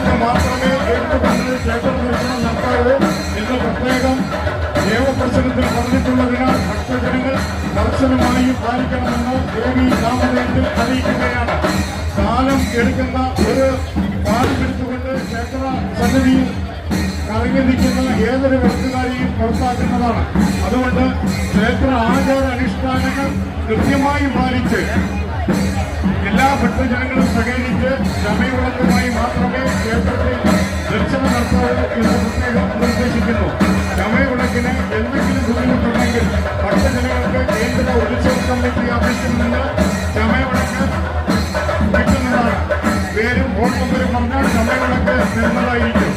സമയത്ത് മാത്രമേ ഏറ്റുകൊണ്ട് ക്ഷേത്ര ദർശനം നടത്താവൂ എന്ന് പ്രത്യേകം നിയമപ്രശ്നത്തിൽ പറഞ്ഞിട്ടുള്ളതിനാൽ ഭക്തജനങ്ങൾ കർശനമായും പാലിക്കണമെന്ന് ദേവി നാമധേയത്തിൽ അറിയിക്കുകയാണ്. കാലം എടുക്കുന്ന ഒരു പാടുപെടുത്തുകൊണ്ട് ക്ഷേത്ര സന്നിധിയിൽ കറങ്ങി നിൽക്കുന്ന ഏതൊരു വർക്കുകാരെയും പുറത്താക്കുന്നതാണ്. അതുകൊണ്ട് ക്ഷേത്ര ആചാര അനുഷ്ഠാനങ്ങൾ കൃത്യമായി പാലിച്ച് എല്ലാ ഭക്തജനങ്ങളും സഹകരിച്ച് ക്ഷമയുള്ളതുമായി മാത്രമേ നിർദ്ദേശിക്കുന്നു ശമയവിളക്കിന് എന്തെങ്കിലും ബുദ്ധിമുട്ടുണ്ടെങ്കിൽ ഭക്തജനങ്ങൾക്ക് കേന്ദ്ര ഉത്സവ ഓഫീസിൽ നിന്ന് ശമയവിളക്ക് കിട്ടുന്നതാണ്. പേരും ഫോൺ നമ്പരും പറഞ്ഞാൽ ശമയവിളക്ക് തരുന്നതായിരിക്കും